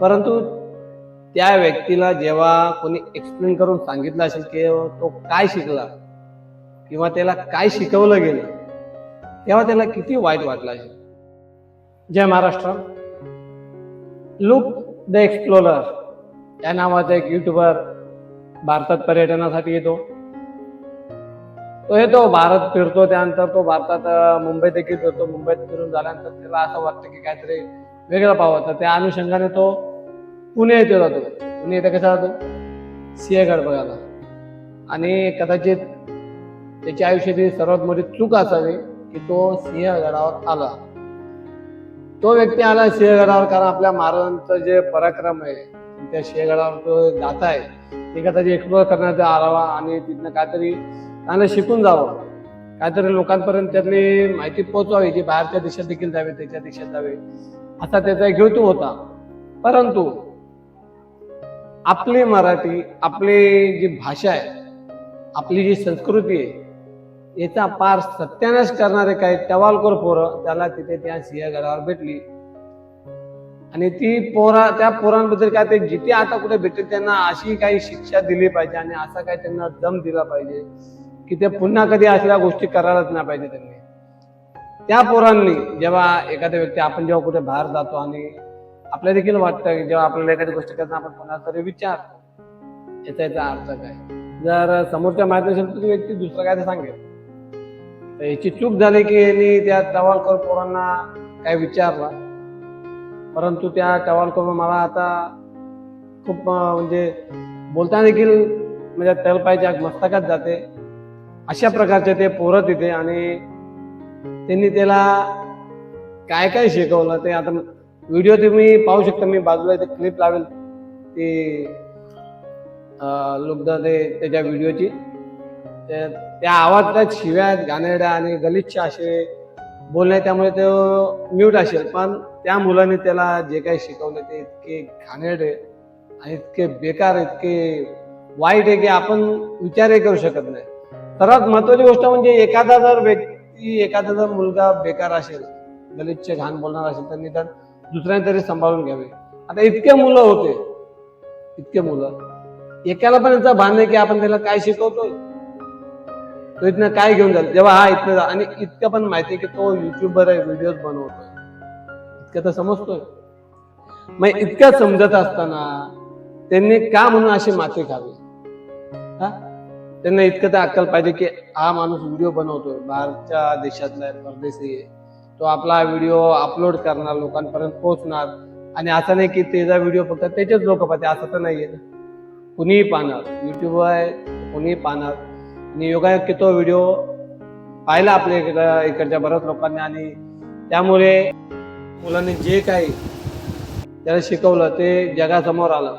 परंतु त्या व्यक्तीला जेव्हा कोणी एक्सप्लेन करून सांगितलं असेल की तो काय शिकला किंवा त्याला काय शिकवलं गेलं तेव्हा त्याला किती वाईट वाटलं असेल? जय महाराष्ट्र. लुक द एक्सप्लोरर या नावाचा एक युट्यूबर भारतात पर्यटनासाठी येतो. तो येतो भारत फिरतो त्यानंतर तो भारतात मुंबईत देखील फिरतो. मुंबईत फिरून झाल्यानंतर त्याला असं वाटतं की काहीतरी वेगळं पाव तर त्या अनुषंगाने तो पुणे येथे जातो. पुणे येथे कसा जातो? सिंहगड बघायला आणि कदाचित त्याच्या आयुष्यातील सर्वात मोठी चूक असावी की तो सिंहगडावर आला. तो व्यक्ती आला सिंहगडावर कारण आपल्या महाराजांचं जे पराक्रम आहे त्या सिंहगडावर तो जात आहे ते कदाचित एक्सप्लोर करण्याचा आलावा आणि तिथनं काहीतरी चांगलं शिकून जावं. काहीतरी लोकांपर्यंत त्यातली माहिती पोहोचवावी जी बाहेरच्या देशात देखील जावे त्याच्या देशात जावे. असा त्याचा एक हेतू होता. परंतु आपली मराठी आपली जी भाषा आहे आपली जी संस्कृती आहे याचा पार सत्यानाश करणारे काही टवालकोर पोरं त्याला तिथे त्या सिंहगडावर भेटली. आणि ती पोरा त्या पोरांबद्दल काय ते जिथे आता कुठे भेटेल त्यांना अशी काही शिक्षा दिली पाहिजे आणि असा काही त्यांना दम दिला पाहिजे की ते पुन्हा कधी असल्या गोष्टी करायलाच नाही पाहिजे त्यांनी. त्या पोरांनी जेव्हा एखाद्या व्यक्ती आपण जेव्हा कुठे बाहेर जातो आणि आपल्या देखील वाटतं की जेव्हा आपल्याला एखादी गोष्ट करताना आपण कोणाला तरी विचार याचा याचा अर्थ काय? जर समोरच्या माहिती असेल तर ती व्यक्ती दुसरं काय ते सांगेल. तर याची चूक झाली की यांनी त्या टवालकर पोरांना काय विचारला. परंतु त्या टवालकर मला आता खूप म्हणजे बोलताना देखील म्हणजे तलपायच्या मस्तकात जाते. अशा प्रकारचे ते पोरं तिथे आणि त्यांनी त्याला काय काय शिकवलं ते आता व्हिडिओ तुम्ही पाहू शकता मी बाजूला इथे क्लिप लावेल. ते लुकदा ते त्याच्या व्हिडिओची. त्या आवाजात शिव्या गाणेड्या आणि गलिच्छ असे बोलणे त्यामुळे तो म्यूट असेल. पण त्या मुलाने त्याला जे काही शिकवले ते इतके घाणेरडे आणि इतके बेकार इतके वाईट आहे की आपण विचारही करू शकत नाही. सर्वात महत्वाची गोष्ट म्हणजे एखादा जर व्यक्ती एखादा जर मुलगा बेकार असेल गलिच्छ घाण बोलणार असेल तर निदान दुसऱ्याने तरी सांभाळून घ्यावे. आता इतके मुलं होते इतके मुलं एकाला पण याचा भान नाही की आपण त्याला काय शिकवतोय. तो इथनं काय घेऊन जाईल? जेव्हा हा इथनं जा- आणि इतकं पण माहिती की तो युट्यूबर आहे व्हिडिओ बनवतोय. इतकं तर समजतोय. मग इतकं समजत असताना त्यांनी का म्हणून अशी माती खावी? त्यांना इतकं तर अक्कल पाहिजे की हा माणूस व्हिडिओ बनवतोय. बाहेरच्या देशातला आहे, परदेशी आहे. तो आपला व्हिडिओ अपलोड करणार लोकांपर्यंत पोहोचणार. आणि असं नाही की त्याचा व्हिडिओ फक्त त्याचेच लोक पाहते असं तर नाहीये. आहे कुणीही पाहणार. यूट्यूब आहे कुणीही पाहणार. आणि योगायोग की तो व्हिडिओ पाहिला आपल्या इकडं इकडच्या बऱ्याच लोकांनी. आणि त्यामुळे मुलांनी जे काही त्याला शिकवलं ते जगासमोर आलं.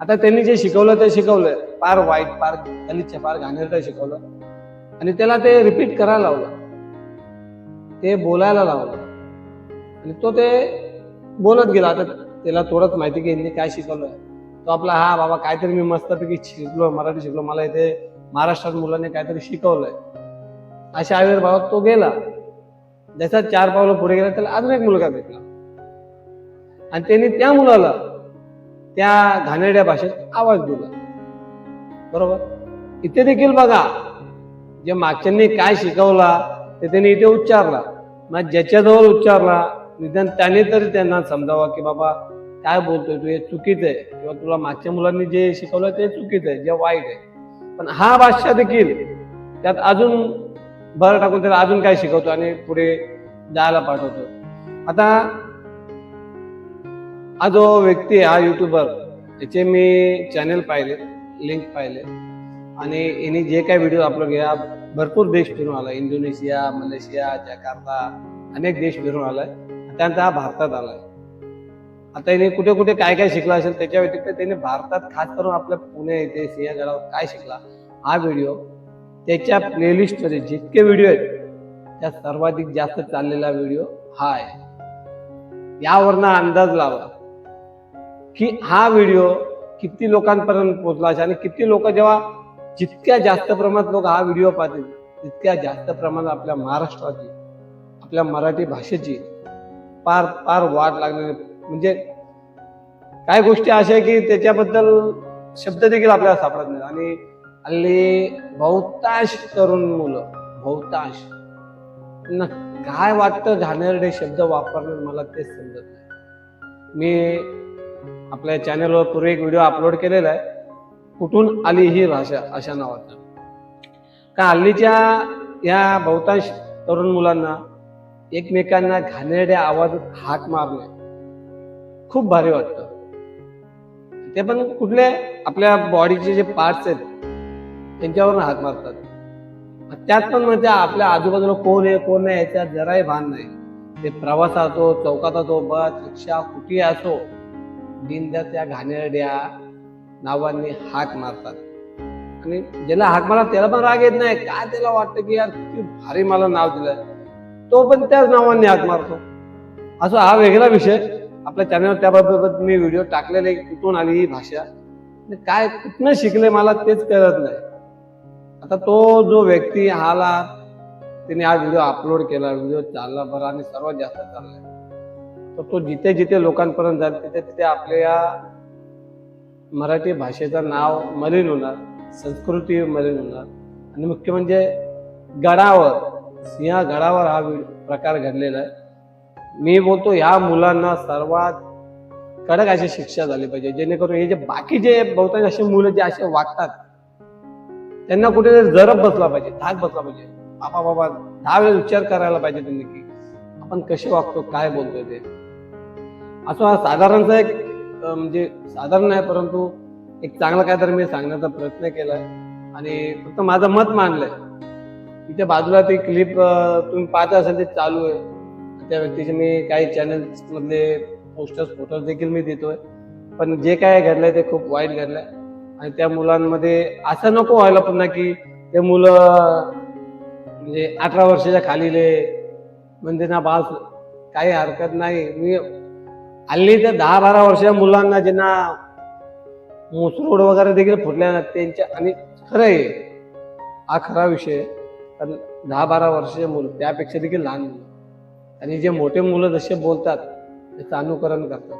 आता त्यांनी जे शिकवलं ते शिकवलं फार वाईट फार गलिच्छ फार घाणेरडं शिकवलं. आणि त्याला ते रिपीट करायला लावलं. ते बोलायला लावलं. आणि तो ते बोलत गेला. आता त्याला थोडंच माहिती की काय शिकवलं. तो आपला हा बाबा काहीतरी मी मस्तपैकी शिकलो मराठी शिकलो. मला इथे महाराष्ट्रात मुलांनी काहीतरी शिकवलंय. अशा आविर्भावात तो गेला. जसा चार पावलं पुढे गेला त्याला अजून एक मुलगा भेटला. आणि त्यांनी त्या मुलाला त्या घाणेरड्या भाषेत आवाज दिला. बरोबर? इथे देखील बघा जे मागच्यांनी काय शिकवला ते त्यांनी इथे उच्चारला. मग ज्याच्याजवळ उच्चारला निदान त्याने तरी त्यांना समजावा की बाबा काय बोलतोय तू? हे चुकीचं आहे. किंवा तुला मागच्या मुलांनी जे शिकवलं ते चुकीचं आहे जे वाईट आहे. पण हा बादशाह देखील त्यात अजून भर टाकून त्याला अजून काय शिकवतो आणि पुढे जायला पाठवतो. आता हा जो व्यक्ती आहे हा युट्यूबर याचे मी चॅनल पाहिले. लिंक पाहिले. आणि यांनी जे काही व्हिडिओ अपलोड केला भरपूर देश फिरून आला. इंडोनेशिया मलेशिया जकार्ता अनेक देश फिरून आलाय. त्यानंतर हा भारतात आलाय. आता याने कुठे कुठे काय काय शिकला असेल त्याच्या व्यतिरिक्त त्याने भारतात खास करून आपल्या पुणे येथे सिंहगडावर काय शिकला हा व्हिडिओ त्याच्या प्लेलिस्टमध्ये जितके व्हिडिओ आहेत त्या सर्वाधिक जास्त चाललेला व्हिडिओ हा आहे. यावरनं अंदाज लावा की हा व्हिडिओ किती लोकांपर्यंत पोहोचला आणि किती लोक जेव्हा जितक्या जास्त प्रमाणात लोक हा व्हिडिओ पाहतील तितक्या जास्त प्रमाणात आपल्या महाराष्ट्राची आपल्या मराठी भाषेची फार फार वाट लागलेली म्हणजे काय गोष्टी अशा आहे की त्याच्याबद्दल शब्द देखील आपल्याला सापडत नाही आणि हल्ली बहुतांश तरुण मुलं बहुतांश ना काय वाटतं घाणेरडे शब्द वापरणं मला तेच समजत नाही. मी आपल्या चॅनलवर पूर्वी एक व्हिडिओ अपलोड केलेला आहे. कुठून आली ही भाषा अशा नावाचा? का हल्लीच्या या बहुतांश तरुण मुलांना एकमेकांना घाणेरड्या आवाजात हाक मारणे खूप भारी वाटतं. ते पण कुठले आपल्या बॉडीचे जे पार्ट्स आहेत त्यांच्यावरून हाक मारतात. त्यात पण म्हणजे आपल्या आजूबाजूला कोण आहे कोण नाही याच्यात जराही भान नाही. ते प्रवास असो चौकात असो बस रिक्षा कुठे असो बिंद्या त्या घाणेरड्या नावांनी हाक मारतात. आणि ज्याला हाक मारा त्याला पण राग येत नाही. काय त्याला वाटतं की यार किती भारी मला नाव दिलं तो पण त्याच नावाने हाक मारतो. असं हा वेगळा विषय. आपल्या चॅनलवर त्याबाबत मी व्हिडिओ टाकलेले कुठून आली ही भाषा. काय कुठनं शिकले मला तेच कळत नाही. आता तो जो व्यक्ती आला त्याने हा व्हिडिओ अपलोड केला व्हिडिओ चालला बरा आणि सर्वात जास्त चाललाय. तर तो जिथे जिथे लोकांपर्यंत जाईल तिथे तिथे आपल्या मराठी भाषेचं नाव मलिन होणार संस्कृती मलिन होणार. आणि मुख्य म्हणजे गडावर सिंहगडावर हा प्रकार घडलेला आहे. मी बोलतो ह्या मुलांना सर्वात कडक अशी शिक्षा झाली पाहिजे जेणेकरून हे जे बाकीचे बहुतांश असे मुलं जे असे वागतात त्यांना कुठेतरी जरब बसला पाहिजे धाक बसला पाहिजे. बाबा बाबा दहा वेळेस विचार करायला पाहिजे त्यांनी की आपण कसे वागतो काय बोलतोय ते. असं हा साधारणचा एक म्हणजे साधारण आहे परंतु एक चांगला काहीतरी मी सांगण्याचा प्रयत्न केलाय. आणि फक्त माझं मत मांडलंय इथे बाजूला ती क्लिप तुम्ही पाहत असाल ते चालू आहे. त्या व्यक्तीचे मी काही चॅनल्स मधले पोस्टर्स फोटोज देखील मी देतोय. पण जे काय घडलंय ते खूप वाईट घडलंय. आणि त्या मुलांमध्ये असं नको व्हायला पुन्हा की ते मुलं म्हणजे अठरा वर्षाच्या खालीले म्हणजे ना बास काही हरकत नाही. मी हल्ली तर दहा बारा वर्षाच्या मुलांना ज्यांना मुसरूड वगैरे देखील फुटल्या त्यांच्या आणि खरं आहे हा खरा विषय कारण दहा बारा वर्षाचे मुलं त्यापेक्षा देखील लहान मुलं. आणि जे मोठे मुलं जसे बोलतात त्याचं अनुकरण करतात.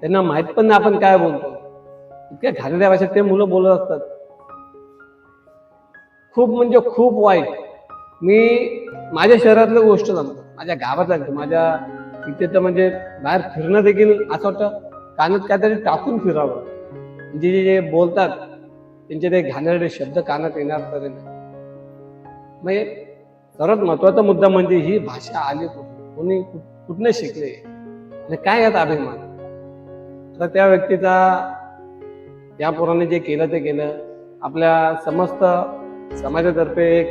त्यांना माहीत पण नाही आपण काय बोलतो. इतक्या घाणेऱ्या भाषेत ते मुलं बोलत असतात. खूप म्हणजे खूप वाईट. मी माझ्या शहरातलं गोष्ट सांगतो. माझ्या गावात सांगतो माझ्या इथे तर म्हणजे बाहेर फिरणं देखील असं वाटतं. कानात काहीतरी टाकून फिरावं. म्हणजे जे जे बोलतात त्यांचे ते घाणेरडे शब्द कानात येणार तरी नाही. म्हणजे सर्वात महत्त्वाचा मुद्दा म्हणजे ही भाषा आली कुठून? कोणी कुठनं शिकले? आणि काय यात अभिमान? तर त्या व्यक्तीचा या पोराने जे केलं ते केलं. आपल्या समस्त समाजातर्फे एक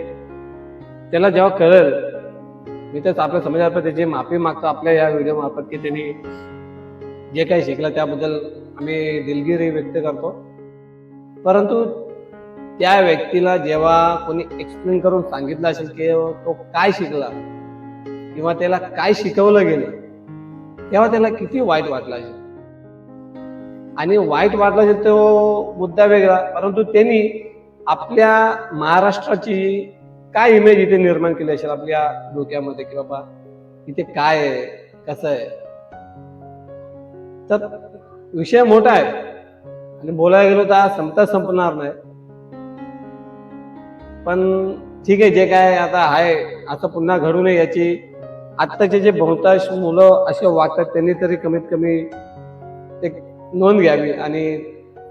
त्याला जेव्हा कळेल मी तर आपल्या समाजातर्फे त्याची माफी मागतो आपल्या या व्हिडिओ मार्फत की त्यांनी जे काही शिकलं त्याबद्दल आम्ही दिलगिरी व्यक्त करतो. परंतु त्या व्यक्तीला जेव्हा कोणी एक्सप्लेन करून सांगितलं असेल की तो काय शिकला किंवा त्याला काय शिकवलं गेलं तेव्हा त्याला किती वाईट वाटलं असेल. आणि वाईट वाटला असेल तो मुद्दा वेगळा परंतु त्यांनी आपल्या महाराष्ट्राची काय इमेज इथे निर्माण केली असेल आपल्या डोक्यामध्ये की बाबा इथे काय आहे? कसं आहे? तर विषय मोठा आहे. आणि बोलायला गेलो तर संपता संपणार नाही. पण ठीक आहे जे काय आता आहे असं पुन्हा घडू नये याची आत्ताचे जे बहुतांश मुलं असे वागतात त्यांनी तरी कमीत कमी एक नोंद घ्यावी. आणि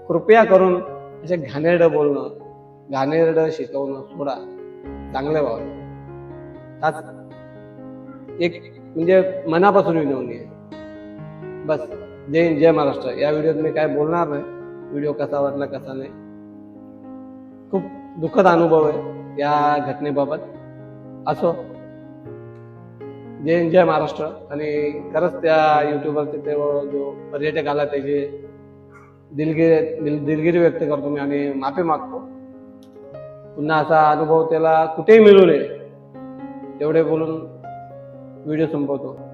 कृपया करून असे घाणेरडं बोलणं घाणेरडं शिकवणं सोडा. चांगलं व्हावं हाच एक म्हणजे मनापासून विनवणी आहे बस. जय हिंद जय महाराष्ट्र. या व्हिडिओत मी काय बोलणार नाही. व्हिडिओ कसा वाटला कसा नाही. खूप दुःखद अनुभव आहे या घटनेबाबत. असो. जय हिंद जय महाराष्ट्र. आणि खरंच त्या युट्यूबवरचे ते जो पर्यटक आला त्याची दिलगिरी दिलगिरी व्यक्त करतो मी आणि माफी मागतो. पुन्हा असा अनुभव त्याला कुठेही मिळू नये. तेवढे बोलून व्हिडिओ संपवतो.